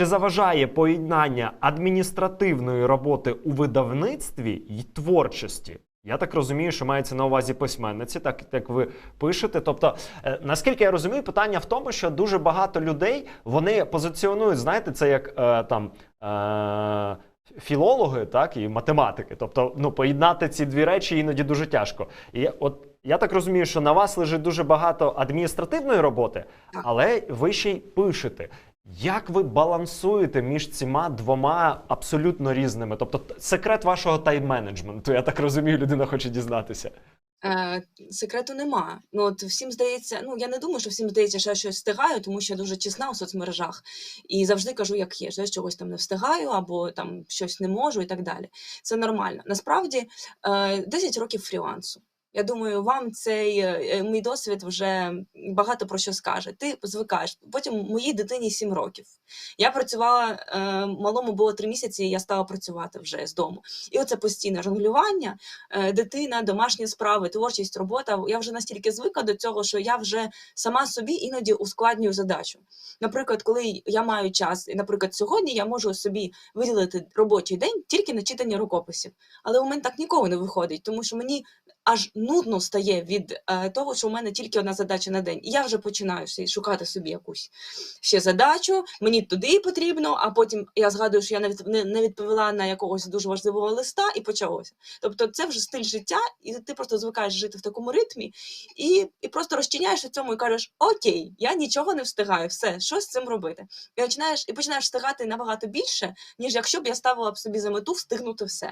Чи заважає поєднання адміністративної роботи у видавництві й творчості? Я так розумію, що мається на увазі письменниці, так як ви пишете. Тобто, е, наскільки я розумію, питання в тому, що дуже багато людей вони позиціонують, знаєте, це як е, там. Е, Філологи, так і математики, тобто ну поєднати ці дві речі іноді дуже тяжко. І от я так розумію, що на вас лежить дуже багато адміністративної роботи, але ви ще й пишете. Як ви балансуєте між цими двома абсолютно різними? Тобто, секрет вашого тайм-менеджменту, я так розумію, людина хоче дізнатися. Е, секрету нема. Ну от всім здається, ну я не думаю, що всім здається, що я щось встигаю, тому що я дуже чесна у соцмережах і завжди кажу, як є, що я чогось там не встигаю, або там щось не можу, і так далі. Це нормально. Насправді е, 10 років фрілансу. Я думаю, вам цей е, мій досвід вже багато про що скаже. Ти звикаєш. Потім моїй дитині 7 років. Я працювала е, малому було 3 місяці, і я стала працювати вже з дому. І оце постійне жонглювання, е, дитина, домашні справи, творчість, робота. Я вже настільки звикла до цього, що я вже сама собі іноді ускладнюю задачу. Наприклад, коли я маю час, і, наприклад, сьогодні я можу собі виділити робочий день тільки на читання рукописів. Але у мене так ніколи не виходить, тому що мені аж нудно стає від е, того, що у мене тільки одна задача на день. І я вже починаю шукати собі якусь ще задачу, мені туди потрібно, а потім я згадую, що я не, не відповіла на якогось дуже важливого листа, і почалося. Тобто це вже стиль життя, і ти просто звикаєш жити в такому ритмі, і, і просто розчиняєш у цьому і кажеш: Окей, я нічого не встигаю, все, що з цим робити? І починаєш, і починаєш встигати набагато більше, ніж якщо б я ставила б собі за мету встигнути все.